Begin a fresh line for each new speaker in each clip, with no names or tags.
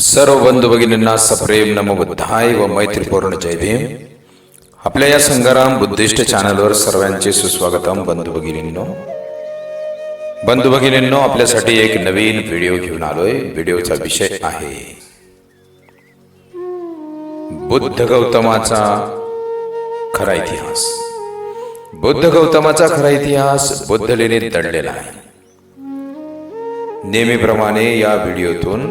सर्व बंधू भगिनींना सप्रेम नम बुद्धाय व मैत्रीपूर्ण जय भीम. आपल्या या संग्राम बुद्धिस्ट चॅनलवर सर्वांचे सुस्वागतम बंधू भगिनींनो. बंधू भगिनींनो आपल्यासाठी एक नवीन व्हिडिओ घेऊन आलोय. व्हिडिओचा विषय आहे बुद्ध गौतमाचा खरा इतिहास. बुद्ध गौतमाचा खरा इतिहास बुद्ध दडलेला आहे. नेहमीप्रमाणे या व्हिडिओतून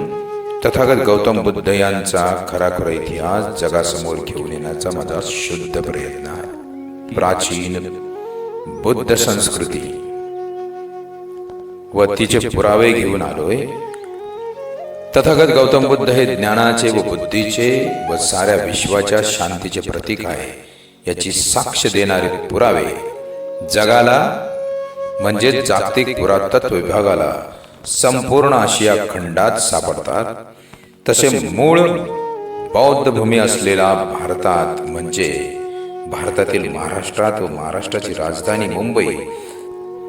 तथागत गौतम बुद्ध यांचा खराखरा इतिहास जगासमोर घेऊन येण्याचा माझा शुद्ध प्रयत्न आहे. प्राचीन बुद्ध संस्कृती. व तिचे पुरावे घेऊन आलोय. तथागत गौतम बुद्ध हे ज्ञानाचे व बुद्धीचे व साऱ्या विश्वाच्या शांतीचे प्रतीक आहे. याची साक्ष देणारे पुरावे जगाला म्हणजे जागतिक पुरातत्व विभागाला संपूर्ण आशिया खंडात सापडतात. तसे मूळ बौद्ध भूमी असलेला भारतात म्हणजे भारतातील महाराष्ट्रात व महाराष्ट्राची राजधानी मुंबई.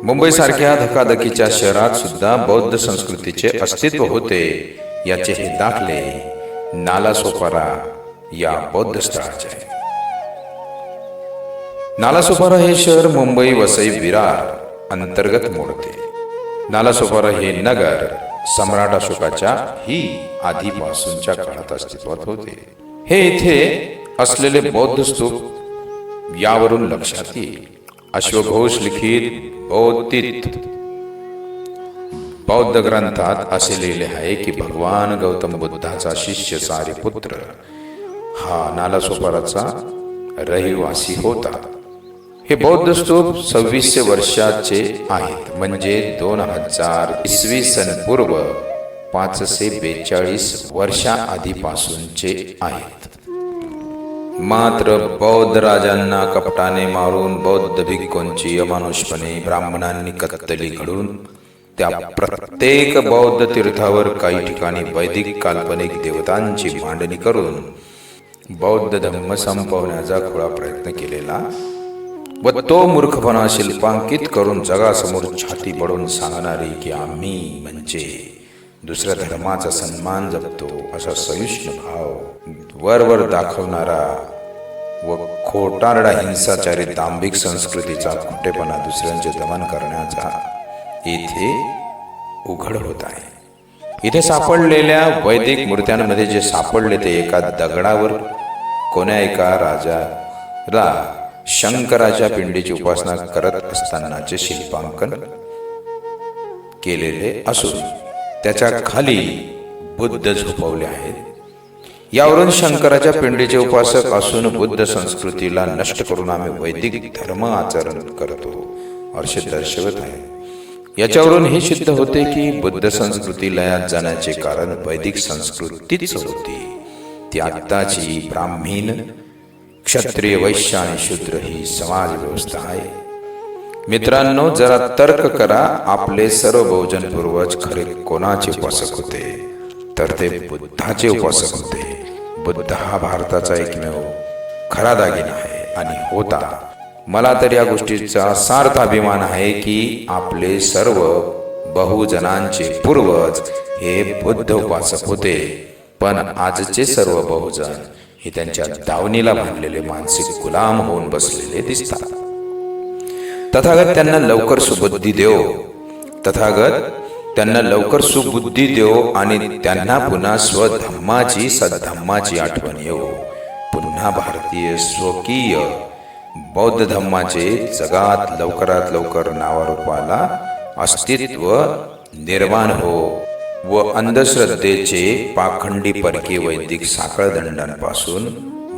मुंबई सारख्या धकाधकीच्या शहरात सुद्धा बौद्ध संस्कृतीचे अस्तित्व होते. याचे हे दाखले नालासोपारा या बौद्ध स्थळाचे. नालासोपारा हे शहर मुंबई वसई विरार अंतर्गत मोडते. नालासोपारा हे नगर सम्राट अशोकाच्या ही आधीपासूनच्या काळात अस्तित्वात होते. हे इथे असलेले बौद्ध स्तूप यावरून लक्षात येईल. अश्वघोष लिखित बौद्धित बौद्ध ग्रंथात असे लिहिले आहे की भगवान गौतम बुद्धाचा शिष्य सारीपुत्र हा नालासोपाराचा रहिवासी होता. हे बौद्ध स्तूप सव्वीसशे वर्षाचे आहेत. म्हणजे दोन हजार इसवी सन पूर्व पाचशे बेचाळीस वर्षा आधीपासूनचे आहेत. मात्र बौद्ध राजांना कपटाने मारून बौद्ध भिक्कोंची अमानुषपणे ब्राह्मणांनी कत्तली घडून त्या प्रत्येक बौद्ध तीर्थावर काही ठिकाणी वैदिक काल्पनिक देवतांची मांडणी करून बौद्ध धर्म संपवण्याचा खुळा प्रयत्न केलेला व तो मूर्खपणा शिल्पांकित करून जगासमोर छाती पडून सांगणारे की आम्ही म्हणजे दुसऱ्या धर्माचा सन्मान जपतो असा सहिष्णू भाव वर वर दाखवणारा व खोटारडा हिंसाचारी दांभिक संस्कृतीचा खोटेपणा दुसऱ्यांचे दमन करण्याचा येथे उघड होत आहे. इथे सापडलेल्या वैदिक मूर्त्यांमध्ये जे सापडले ते एका दगडावर कोण्या एका राजाला शंकराच्या पिंडीची उपासना करत असतानाचे शिल्पांकन केलेले असून त्याच्याखाली बुद्ध झोपवले आहेत. यावरून शंकराच्या पिंडीचे उपासक असून बुद्ध संस्कृतीला नष्ट करून आम्ही वैदिक धर्म आचरण करतो असे दर्शवत आहे. याच्यावरून हे सिद्ध होते की बुद्ध संस्कृती लयात जाण्याचे कारण वैदिक संस्कृतीच होती. ती आत्ताची ब्राह्मीण क्षत्रिय वैश्य आणि शूद्र ही समाज व्यवस्था आहे. मित्रांनो जरा तर्क करा आपले सर्व बहुजन पूर्वज खरे कोणाचे उपासक होते? तर ते बुद्धाचे उपासक होते. बुद्ध हा भारताचा एकमेव खरा दागिना आहे आणि होता. मला तर या गोष्टीचा सार्थ अभिमान आहे की आपले सर्व बहुजनांचे पूर्वज हे बुद्ध उपासक होते. पण आजचे सर्व बहुजन हे त्यांच्या दावणीला बांधलेले मानसिक गुलाम होऊन बसलेले दिसतात. तथागत त्यांना लवकर सुबुद्धी देव तथागत त्यांना लवकर सुबुद्धी देव आणि त्यांना पुन्हा स्वधम्माची सद्धम्माची आठवण येऊ पुन्हा भारतीय स्वकीय बौद्ध धम्माचे जगात लवकरात लवकर नावारूपाला अस्तित्व निर्माण हो. व अंधश्रद्धेचे पाखंडी परकीय वैदिक साखळदंडांपासून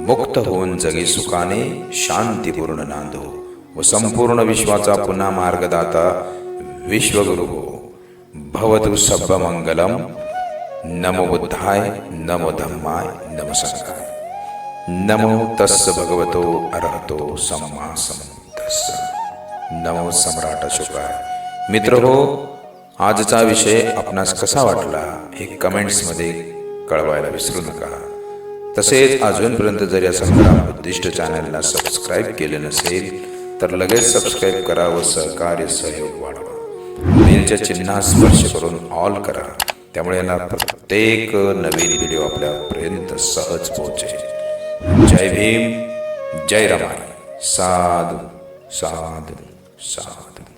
मुक्त होऊन जगी सुखाने शांतीपूर्ण नांदो व संपूर्ण विश्वाचा पुन्हा मार्गदाता विश्वगुरु हो. भवतु सब्ब मंगलम नमो बुद्धाय नमो धम्माय नमो संघाय नमो तस्स भगवतो अरहतो सम्मा समतस्स नमो सम्राट अशोकाय मित्र हो आजचा विषय आपणास कसा वाटला हे कमेंट्समध्ये कळवायला विसरू नका. तसेच अजूनपर्यंत जर या संग्राम उद्दिष्ट चॅनलला सबस्क्राईब केले नसेल तर लगेच सबस्क्राईब करा व सहकार्य सहयोग वाढवा. बेलच्या चिन्हास स्पर्श करून ऑल करा. त्यामुळे येणार प्रत्येक नवीन व्हिडिओ आपल्यापर्यंत सहज पोहोचेल. जय भीम जय रमाई. साधू साधू साधू.